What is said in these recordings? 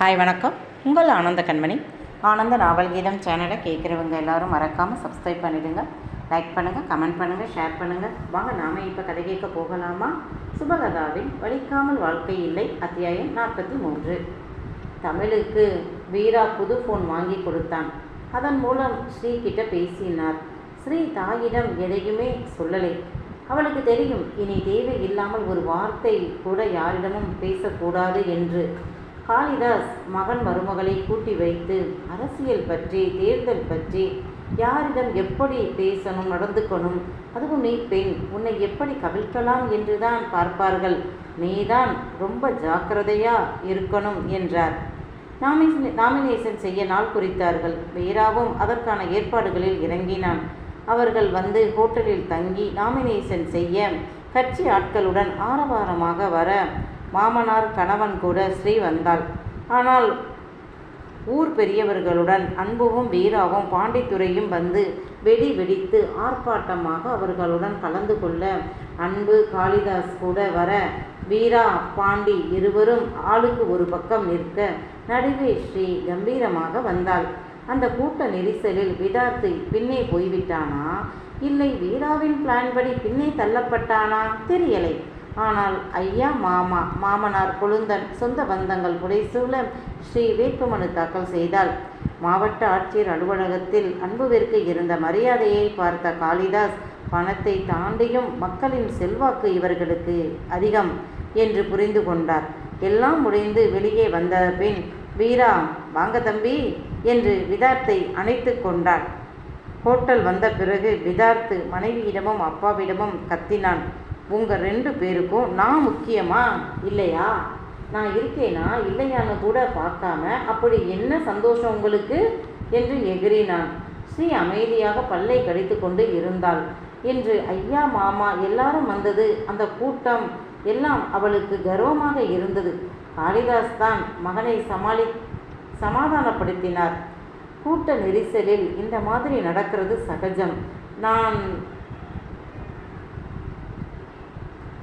Hi வணக்கம். உங்கள் ஆனந்த கண்மணி. ஆனந்த நாவல் கீதம் சேனலை கேட்குறவங்க எல்லாரும் மறக்காமல் சப்ஸ்கிரைப் பண்ணிவிடுங்க லைக் பண்ணுங்கள் கமெண்ட் பண்ணுங்கள் ஷேர் பண்ணுங்கள் வாங்க நாம இப்போ கதை கேட்க போகலாமா? சுபகதாவின் வலிக்காமல் வாழ்க்கை இல்லை அத்தியாயம் நாற்பத்தி மூன்று. தமிழுக்கு வீரா புது ஃபோன் வாங்கி கொடுத்தான். அதன் மூலம் ஸ்ரீ கிட்ட பேசினார். ஸ்ரீ தாயிடம் எதையுமே சொல்லலை. அவளுக்கு தெரியும் இனி தேவை இல்லாமல் ஒரு வார்த்தை கூட யாரிடமும் பேசக்கூடாது என்று. காளிதாஸ் மகன் மருமகளை கூட்டி வைத்து அரசியல் பற்றி தேர்தல் பற்றி யாரிடம் எப்படி பேசணும் நடந்துக்கணும்? அதுவும் நீ பெண் உன்னை எப்படி கவிழ்க்கலாம் என்றுதான் பார்ப்பார்கள். நீதான் ரொம்ப ஜாக்கிரதையா இருக்கணும் என்றார். நாமினே நாமினேஷன் செய்ய நாள் குறித்தார்கள். வீராவும் அதற்கான ஏற்பாடுகளில் இறங்கினான். அவர்கள் வந்து ஹோட்டலில் தங்கி நாமினேஷன் செய்ய கட்சி ஆட்களுடன் ஆரவாரமாக வர மாமனார் கணவன் கூட ஸ்ரீ வந்தாள். ஆனால் ஊர் பெரியவர்களுடன் அன்புவும் வீராவும் பாண்டித்துறையும் வந்து வெடி வெடித்து ஆர்ப்பாட்டமாக அவர்களுடன் கலந்து கொள்ள அன்பு காளிதாஸ் கூட வர வீரா பாண்டி இருவரும் ஆளுக்கு ஒரு பக்கம் நிற்க நடுவே ஸ்ரீ கம்பீரமாக வந்தாள். அந்த கூட்ட நெரிசலில் விதார்த்து பின்னே போய்விட்டானா? இல்லை வீராவின் பிளான் படி பின்னே தள்ளப்பட்டானா? தெரியலை. ஆனால் ஐயா மாமா மாமனார் கொழுந்தன் சொந்த பந்தங்கள் புடைசூழ ஸ்ரீ வேட்புமனு தாக்கல் செய்தால் மாவட்ட ஆட்சியர் அலுவலகத்தில் அன்புவிற்கு இருந்த மரியாதையை பார்த்த காளிதாஸ் பணத்தை தாண்டியும் மக்களின் செல்வாக்கு இவர்களுக்கு அதிகம் என்று புரிந்து கொண்டார். எல்லாம் முடிந்து வெளியே வந்த பின் வீரா வாங்க தம்பி என்று விதார்த்தை அணைத்து கொண்டார். ஹோட்டல் வந்த பிறகு விதார்த்து மனைவியிடமும் அப்பாவிடமும் கத்தினான். உங்கள் ரெண்டு பேருக்கும் நான் முக்கியமா? இல்லையா? நான் இருக்கேனா? இல்லையான்னு கூட பார்க்காம அப்படி என்ன சந்தோஷம் உங்களுக்கு? என்று எகிறினான். ஸ்ரீ அமைதியாக பல்லை கடித்து கொண்டு இருந்தாள். என்று ஐயா மாமா எல்லாரும் வந்தது. அந்த கூட்டம் எல்லாம் அவளுக்கு கர்வமாக இருந்தது. காளிதாஸ் தான் மகனை சமாளி சமாதானப்படுத்தினார். கூட்ட நெரிசலில் இந்த மாதிரி நடக்கிறது சகஜம். நான்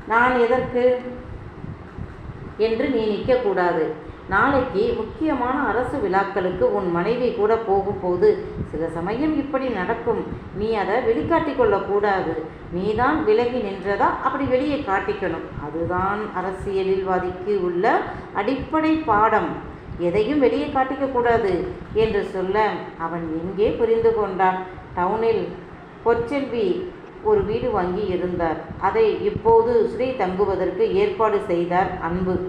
நான் எதற்கு? என்று நீ நிற்கக்கூடாது. நாளைக்கு முக்கியமான அரசு விழாக்களுக்கு உன் மனைவி கூட போகும்போது சில சமயம் இப்படி நடக்கும். நீ அதை வெளிக்காட்டி கொள்ளக்கூடாது. நீதான் விலகி நின்றதா? அப்படி வெளியே காட்டிக்கணும். அதுதான் அரசியலில்வாதிக்கு உள்ள அடிப்படை பாடம். எதையும் வெளியே காட்டிக்க கூடாது என்று சொல்ல அவன் எங்கே புரிந்து கொண்டான்? டவுனில். பொற்செல்வி. ஒரு வீடு வாங்கி இருந்தார். அதை இப்போது ஸ்ரீ தங்குவதற்கு ஏற்பாடு செய்தார் அன்பு.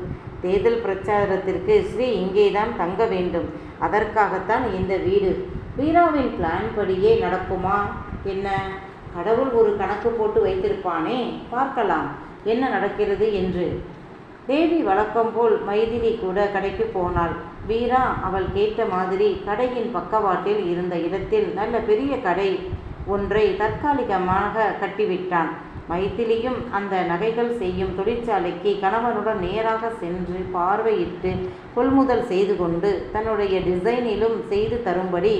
தேர்தல் பிரச்சாரத்திற்கு ஸ்ரீ இங்கேதான் தங்க வேண்டும். அதற்காகத்தான் இந்த வீடு. வீராவின் பிளான் படியே நடக்குமா? என்ன? கடவுள் ஒரு கணக்கு போட்டு வைத்திருப்பானே? பார்க்கலாம். என்ன நடக்கிறது என்று. தேவி வழக்கம் போல் மைதிலி கூட கடைக்கு போனாள். வீரா அவள் கேட்ட மாதிரி கடையின் பக்கவாட்டில் இருந்த இடத்தில் நல்ல பெரிய கடை ஒன்றை தற்காலிகமாக கட்டிவிட்டான். மைத்திலியும் அந்த நகைகள் செய்யும் தொழிற்சாலைக்கு கணவனுடன் நேராக சென்று பார்வையிட்டு கொள்முதல் செய்து கொண்டு தன்னுடைய டிசைனிலும் செய்து தரும்படி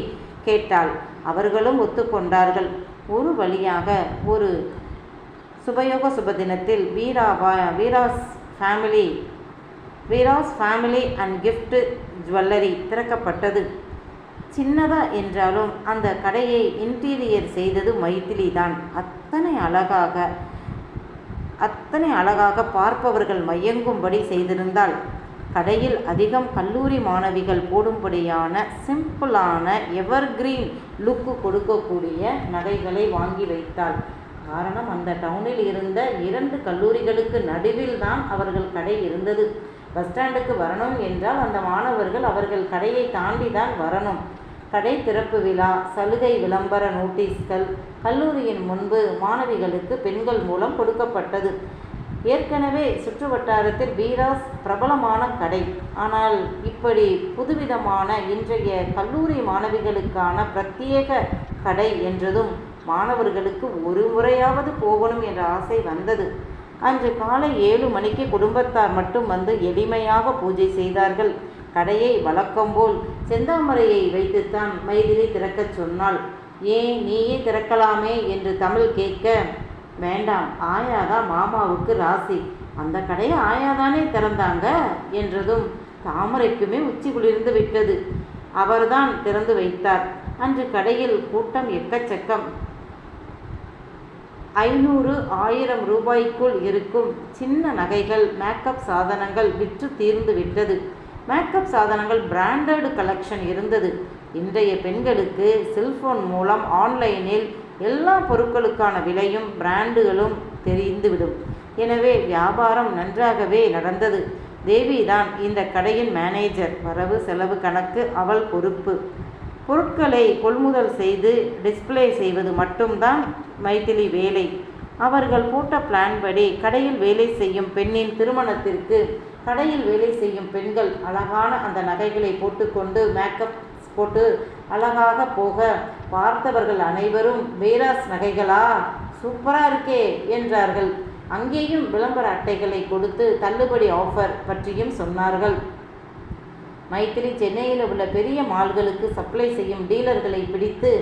கேட்டாள். அவர்களும் ஒத்துக்கொண்டார்கள். ஒரு வழியாக ஒரு சுபயோக சுபதினத்தில் Veera Veera's family Veera's family and gift jewellery திறக்கப்பட்டது. சின்னதா என்றாலும் அந்த கடையை இன்டீரியர் செய்தது மைத்திலி தான் அத்தனை அழகாக அத்தனை அழகாக பார்ப்பவர்கள் மயங்கும்படி செய்திருந்தால் கடையில் அதிகம் கல்லூரி மாணவிகள் போடும்படியான சிம்பிளான எவர்கிரீன் லுக்கு கொடுக்கக்கூடிய நகைகளை வாங்கி வைத்தாள். காரணம் அந்த டவுனில் இருந்த இரண்டு கல்லூரிகளுக்கு நடுவில் தான் அவர்கள் கடை இருந்தது. பஸ் ஸ்டாண்டுக்கு வரணும் என்றால் அந்த மாணவர்கள் அவர்கள் கடையை தாண்டி தான் வரணும். கடை திறப்பு விழா சலுகை விளம்பர நோட்டீஸ்கள் கல்லூரியின் முன்பு மாணவிகளுக்கு பெண்கள் மூலம் கொடுக்கப்பட்டது. ஏற்கனவே சுற்று வட்டாரத்தில் வீராஸ் பிரபலமான கடை. ஆனால் இப்படி புதுவிதமான இன்றைய கல்லூரி மாணவிகளுக்கான பிரத்யேக கடை என்றதும் மாணவர்களுக்கு ஒரு முறையாவது போகணும் என்ற ஆசை வந்தது. அன்று காலை ஏழு மணிக்கு குடும்பத்தார் மட்டும் வந்து எளிமையாக பூஜை செய்தார்கள். கடையை வழக்கம்போல் செந்தாமரையை வைத்துத்தான் மைதிலி திறக்கச் சொன்னாள். ஏன் நீயே திறக்கலாமே என்று தமிழ் கேட்க வேண்டாம் ஆயாதான் மாமாவுக்கு ராசி. அந்த கடையை ஆயாதானே திறந்தாங்க? என்றதும் தாமரைக்குமே உச்சி குளிர்ந்து விட்டது. அவர்தான் திறந்து வைத்தார். அன்று கடையில் கூட்டம் எக்கச்சக்கம். ஐநூறு ஆயிரம் ரூபாய்க்குள் இருக்கும் சின்ன நகைகள் மேக்கப் சாதனங்கள் விற்று தீர்ந்து விட்டது. மேக்கப் சாதனங்கள் பிராண்டட் கலெக்ஷன் இருந்தது. இன்றைய பெண்களுக்கு செல்போன் மூலம் ஆன்லைனில் எல்லா பொருட்களுக்கான விலையும் பிராண்டுகளும் தெரிந்துவிடும். எனவே வியாபாரம் நன்றாகவே நடந்தது. தேவிதான் இந்த கடையின் மேனேஜர் வரவு செலவு கணக்கு அவள் பொறுப்பு. பொருட்களை கொள்முதல் செய்து டிஸ்ப்ளே செய்வது மட்டும்தான் மைத்திலி வேலை. அவர்கள் போட்ட பிளான் படி கடையில் வேலை செய்யும் பெண்ணின் திருமணத்திற்கு கடையில் வேலை செய்யும் பெண்கள் அழகான அந்த நகைகளை போட்டுக்கொண்டு மேக்கப் போட்டு அழகாக போக பார்த்தவர்கள் அனைவரும் வீராஸ் நகைகளா? சூப்பராக இருக்கே என்றார்கள். அங்கேயும் விளம்பர அட்டைகளை கொடுத்து தள்ளுபடி ஆஃபர் பற்றியும் சொன்னார்கள். மைத்திரி சென்னையில் உள்ள பெரிய மால்களுக்கு சப்ளை செய்யும் டீலர்களை பிடித்து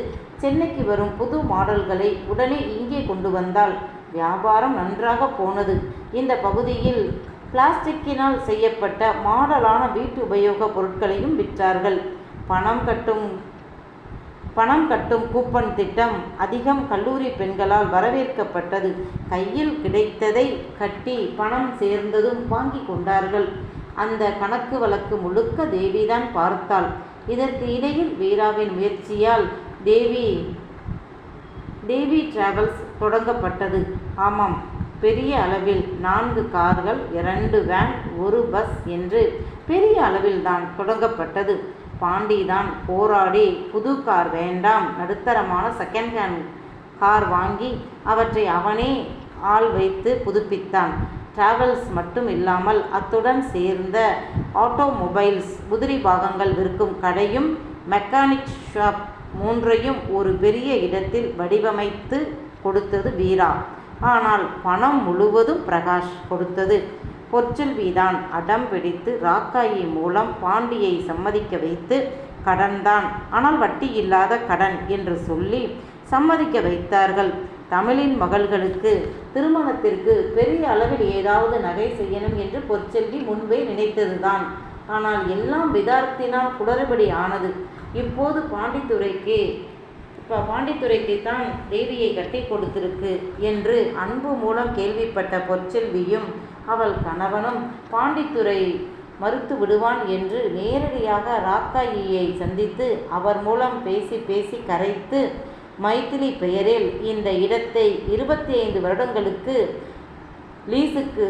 சென்னைக்கு வரும் புது மாடல்களை உடனே இங்கே கொண்டு வந்தால் வியாபாரம் நன்றாக போனது. இந்த பகுதியில் பிளாஸ்டிக்கினால் செய்யப்பட்ட மாடலான வீட்டு உபயோக பொருட்களையும் விற்றார்கள். பணம் கட்டும் பணம் கட்டும் கூப்பன் திட்டம் அதிகம் கல்லூரி பெண்களால் வரவேற்கப்பட்டது. கையில் கிடைத்ததை கட்டி பணம் சேர்ந்ததும் வாங்கி கொண்டார்கள். அந்த கணக்கு வழக்கு முழுக்க தேவிதான் பார்த்தாள். இதற்கு இடையில் வீராவின் முயற்சியால் தேவி தேவி டிராவல்ஸ் தொடங்கப்பட்டது. ஆமாம் பெரிய அளவில் நான்கு கார்கள் இரண்டு வேன் ஒரு பஸ் என்று பெரிய அளவில் தான் தொடங்கப்பட்டது. பாண்டிதான் போராடி புது கார் வேண்டாம் நடுத்தரமான செகண்ட் ஹேண்ட் கார் வாங்கி அவற்றை அவனே ஆள் வைத்து புதுப்பித்தான். டிராவல்ஸ் மட்டும் இல்லாமல் அத்துடன் சேர்ந்த ஆட்டோமொபைல்ஸ் உதிரி பாகங்கள் விற்கும் கடையும் மெக்கானிக் ஷாப் மூன்றையும் ஒரு பெரிய இடத்தில் வடிவமைத்து கொடுத்தது வீரா. ஆனால் பணம் முழுவதும் பிரகாஷ் கொடுத்தது. பொற்செல்விதான் அடம் பிடித்து ராக்காயி மூலம் பாண்டியை சம்மதிக்க வைத்து கடன்தான். ஆனால் வட்டி இல்லாத கடன் என்று சொல்லி சம்மதிக்க வைத்தார்கள். தமிழின் மகள்களுக்கு திருமணத்திற்கு பெரிய அளவில் ஏதாவது நகை செய்யணும் என்று பொற்செல்வி முன்பே நினைத்ததுதான். ஆனால் எல்லாம் விதார்த்தினால் குளறுபடி ஆனது. இப்போது பாண்டித்துறைக்கு பாண்டித்துறைக்கு தான் தேவியை கட்டி கொடுத்திருக்கு என்று அன்பு மூலம் கேள்விப்பட்ட பொற்செல்வியும் அவள் கணவனும் பாண்டித்துறை மறுத்து விடுவான் என்று நேரடியாக ராக்காயியை சந்தித்து அவர் மூலம் பேசி பேசி கரைத்து மைத்திலி பெயரில் இந்த இடத்தை இருபத்தி ஐந்து வருடங்களுக்கு லீஸுக்கு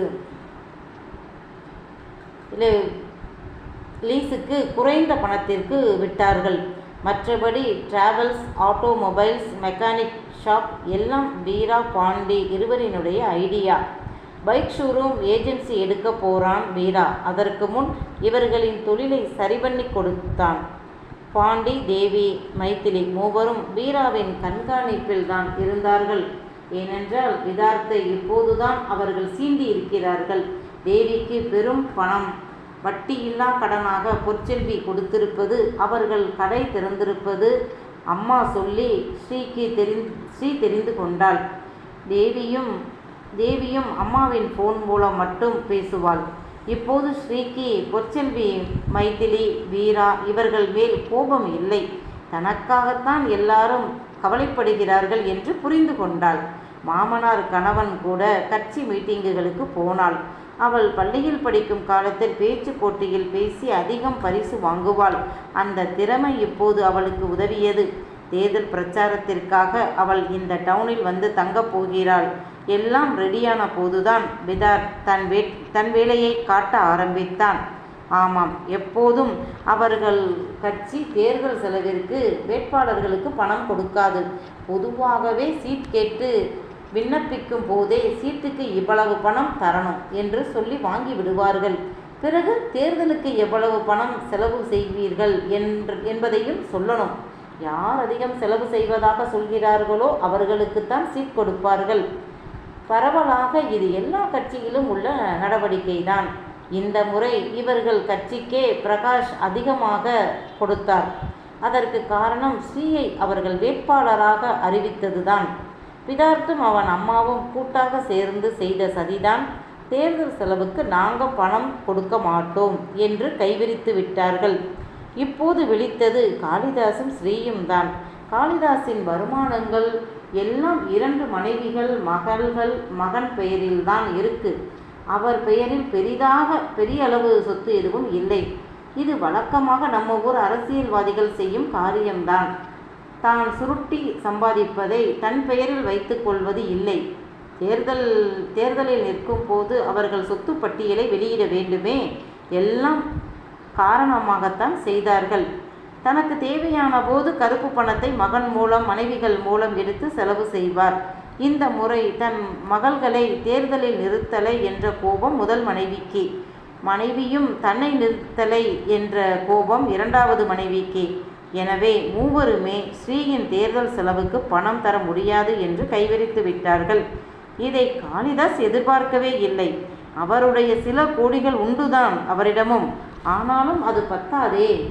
லீஸுக்கு குறைந்த பணத்திற்கு விட்டார்கள். மற்றபடி டிராவல்ஸ் ஆட்டோமொபைல்ஸ் மெக்கானிக் ஷாப் எல்லாம் வீரா பாண்டி இருவரினுடைய ஐடியா பைக் ஷோரூம் ஏஜென்சி எடுக்க போகிறான் வீரா. அதற்கு முன் இவர்களின் தொழிலை சரி பண்ணி கொடுத்தான் பாண்டி தேவி மைத்திலி மூவரும் வீராவின் கண்காணிப்பில் தான் இருந்தார்கள். ஏனென்றால் விதார்த்தை இப்போதுதான் அவர்கள் சீண்டி இருக்கிறார்கள் தேவிக்கு பெரும் பணம். வட்டியில்லா கடனாக பொற்செல்வி கொடுத்திருப்பது அவர்கள் கடை திறந்திருப்பது. அம்மா சொல்லி ஸ்ரீக்கு தெரிந் ஸ்ரீ தெரிந்து கொண்டாள். தேவியும் தேவியும் அம்மாவின் ஃபோன் மூலம் மட்டும் பேசுவாள். இப்போது ஸ்ரீக்கு பொற்செல்வி மைதிலி வீரா இவர்கள் மேல் கோபம் இல்லை. தனக்காகத்தான் எல்லாரும் கவலைப்படுகிறார்கள் என்று புரிந்து கொண்டாள். மாமனார் கணவன் கூட கட்சி மீட்டிங்குகளுக்கு போனாள். அவள் பள்ளியில் படிக்கும் காலத்தில் பேச்சு போட்டியில் பேசி அதிகம் பரிசு வாங்குவாள். அந்த திறமை இப்போது அவளுக்கு உதவியது. தேர்தல் பிரச்சாரத்திற்காக அவள் இந்த டவுனில் வந்து தங்கப் போகிறாள். எல்லாம் ரெடியான போதுதான் பிதார் தன் வே தன் வேலையை காட்ட ஆரம்பித்தான். ஆமாம் எப்போதும் அவர்கள் கட்சி தேர்தல் செலவிற்கு வேட்பாளர்களுக்கு பணம் கொடுக்காது. பொதுவாகவே சீட் கேட்டு விண்ணப்பிக்கும் போதே சீட்டுக்கு இவ்வளவு பணம் தரணும் என்று சொல்லி வாங்கி விடுவார்கள். பிறகு தேர்தலுக்கு எவ்வளவு பணம் செலவு செய்வீர்கள் என்று என்பதையும் சொல்லணும். யார் அதிகம் செலவு செய்வதாக சொல்கிறார்களோ அவர்களுக்குத்தான் சீட் கொடுப்பார்கள். பரவலாக இது எல்லா கட்சியிலும் உள்ள நடவடிக்கை தான் இந்த முறை இவர்கள் கட்சிக்கே பிரகாஷ் அதிகமாக கொடுத்தார். அதற்கு காரணம் ஸ்ரீயை அவர்கள் வேட்பாளராக அறிவித்ததுதான். பிதார்த்தும் அவன் அம்மாவும் கூட்டாக சேர்ந்து செய்த சதிதான். தேர்தல் செலவுக்கு நாங்கள் பணம் கொடுக்க மாட்டோம் என்று கைவிரித்து விட்டார்கள். இப்போது விழித்தது காளிதாசும் ஸ்ரீயும் தான். காளிதாசின் வருமானங்கள் எல்லாம் இரண்டு மனைவிகள் மகள்கள் மகன் பெயரில்தான் இருக்கு. அவர் பெயரில் பெரிதாக பெரிய அளவு சொத்து எதுவும் இல்லை. இது வழக்கமாக நம்ம ஊர் அரசியல்வாதிகள் செய்யும் காரியம்தான். தான் சுருட்டி சம்பாதிப்பதை தன் பெயரில் வைத்துக் கொள்வது இல்லை. தேர்தல் தேர்தலில் நிற்கும் போது அவர்கள் சொத்து பட்டியலை வெளியிட வேண்டுமே? எல்லாம் காரணமாகத்தான் செய்தார்கள். தனக்கு தேவையான போது கருப்பு பணத்தை மகன் மூலம் மனைவிகள் மூலம் எடுத்து செலவு செய்வார். இந்த முறை தன் மகள்களை தேர்தலில் நிறுத்தலை என்ற கோபம் முதல் மனைவிக்கு. மனைவியும் தன்னை நிறுத்தலை என்ற கோபம் இரண்டாவது மனைவிக்கு. எனவே மூவருமே ஸ்ரீயின் தேர்தல் செலவுக்கு பணம் தர முடியாது என்று கைவிரித்து விட்டார்கள். இதை காளிதாஸ் எதிர்பார்க்கவே இல்லை. அவருடைய சில கோடிகள் உண்டுதான் அவரிடமும். ஆனாலும் அது பத்தாதே.